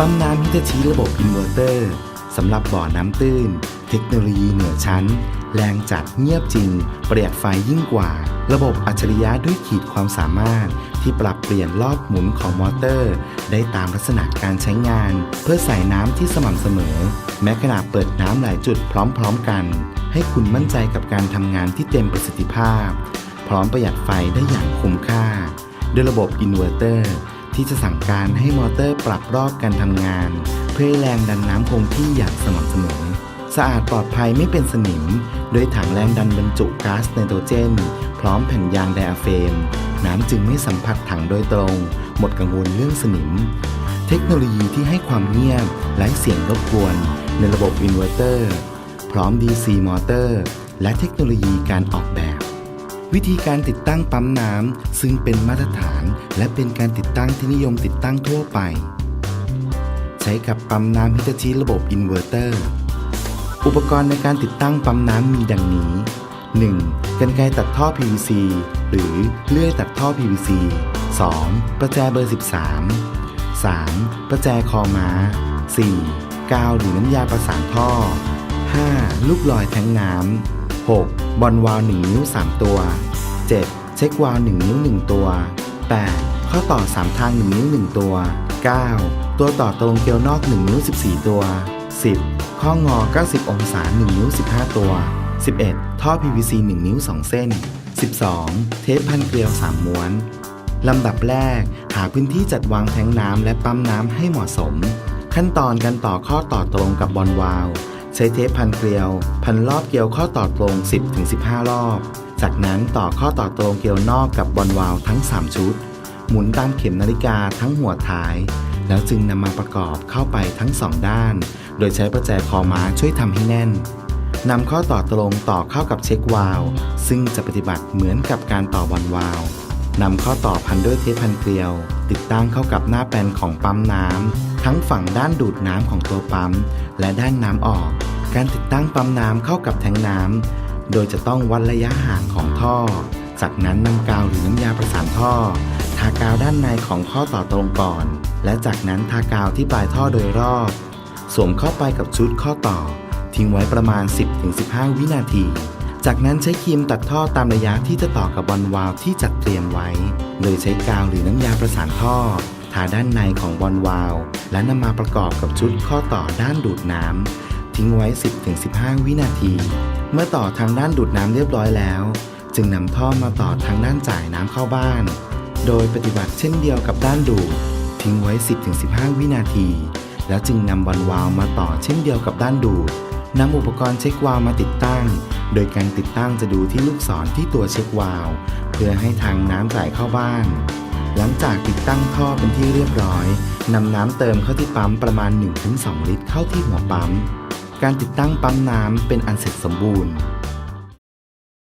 ปั๊มน้ำฮิตาชิระบบอินเวอร์เตอร์สำหรับบ่อน้ำตื้น เทคโนโลยีเหนือชั้น แรงจัดเงียบจริง ประหยัดไฟยิ่งกว่า ระบบอัจฉริยะด้วยขีดความสามารถ ที่ปรับเปลี่ยนรอบหมุนของมอเตอร์ ได้ตามลักษณะการใช้งาน เพื่อใส่น้ำที่สม่ำเสมอ แม้ขณะเปิดน้ำหลายจุดพร้อมๆกัน ให้คุณมั่นใจกับการทำงานที่เต็มประสิทธิภาพ พร้อมประหยัดไฟได้อย่างคุ้มค่าด้วยระบบอินเวอร์เตอร์ ที่จะสั่งการให้มอเตอร์ปรับรอบการทำงาน เพื่อให้แรงดันน้ำคงที่อย่างสม่ำเสมอ สะอาดปลอดภัยไม่เป็นสนิม โดยถังแรงดันบรรจุก๊าซไนโตรเจน พร้อมแผ่นยางไดอะเฟม น้ำจึงไม่สัมผัสถังโดยตรง หมดกังวลเรื่องสนิม เทคโนโลยีที่ให้ความเงียบไร้เสียงรบกวน ในระบบอินเวอร์เตอร์ พร้อม DC มอเตอร์ และเทคโนโลยีการออกแบบวิธีการติดตั้งปั๊มน้ำซึ่งเป็นมาตรฐาน และเป็นการติดตั้งที่นิยมติดตั้งทั่วไป ใช้กับปั๊มน้ำฮิตาชิระบบอินเวอร์เตอร์ อุปกรณ์ในการติดตั้งปั๊มน้ำมีดังนี้ 1. กรรไกรตัดท่อ PVC หรือเลื่อยตัดท่อ PVC 2. ประแจเบอร์ 13 3. ประแจคอม้า 4. กาวหรือน้ำยาประสานท่อ 5. ลูกลอยแทงน้ำ 6. บอลวาล์ว1นิ้ว 3 ตัว 7. เช็ควาล์ว1นิ้ว 1 ตัว 8. ข้อต่อ 3 ทาง 1 นิ้ว 1 ตัว 9. ตัวต่อตรงเกลียวนอก 1 นิ้ว 14 ตัว 10. ข้องอ 90 องศา 1 นิ้ว 15 ตัว 11. ท่อ PVC 1 นิ้ว 2 เส้น 12. เทปพันเกลียว 3 ม้วน ลำดับแรก หาพื้นที่จัดวางแทงน้ำและปั๊มน้ำให้เหมาะสม ขั้นตอนการต่อข้อต่อตรงกับบอลวาล์วใช้เทปพันเกลียว พันรอบเกลียวข้อต่อตรง 10-15 รอบ จากนั้นต่อข้อต่อตรงเกลียวนอกกับบอลวาล์วทั้ง 3 ชุด หมุนตามเข็มนาฬิกาทั้งหัวท้าย แล้วจึงนำมาประกอบเข้าไปทั้งสองด้าน โดยใช้ประแจคอม้าช่วยทำให้แน่นนำข้อต่อตรงต่อเข้ากับเช็ควาลซึ่งจะปฏิบัติเหมือนกับการต่อบอลวาลนำข้อต่อพันด้วยเทปพันเกลียว ติดตั้งเข้ากับหน้าแปลนของปั๊มน้ำทั้งฝั่งด้านดูดน้ำของตัวปั๊ม และด้านน้ำออก การติดตั้งปั๊มน้ำเข้ากับแทงน้ำโดยจะต้องวัดระยะห่างของท่อ จากนั้นนำกาวหรือน้ำยาประสานท่อ ทากาวด้านในของข้อต่อตรงก่อน และจากนั้นทากาวที่ปลายท่อโดยรอบ สวมเข้าไปกับชุดข้อต่อ ทิ้งไว้ประมาณ 10-15 วินาที จากนั้นใช้ครีมตัดท่อตามระยะที่จะต่อกับบอลวาล์วที่จัดเตรียมไว้ โดยใช้กาวหรือน้ำยาประสานท่อทาด้านในของบอลวาล์วและนำมาประกอบกับชุดข้อต่อด้านดูดน้ำทิ้งไว้ 10-15 วินาที เมื่อต่อทางด้านดูดน้ำเรียบร้อยแล้ว จึงนำท่อมาต่อทางด้านจ่ายน้ำเข้าบ้าน โดยปฏิบัติเช่นเดียวกับด้านดูดทิ้งไว้ 10-15 วินาที แล้วจึงนำบอลวาล์วมาต่อเช่นเดียวกับด้านดูดนำอุปกรณ์เช็ควาล์วมาติดตั้ง โดยการติดตั้งจะดูที่ลูกศรที่ตัวเช็ควาล์วเพื่อให้ทางน้ำจ่ายเข้าบ้าน หลังจากติดตั้งท่อเป็นที่เรียบร้อยนำน้ำเติมเข้าที่ปั๊มประมาณ 1-2 ลิตรเข้าที่หัวปั๊ม การติดตั้งปั๊มน้ำเป็นอันเสร็จสมบูรณ์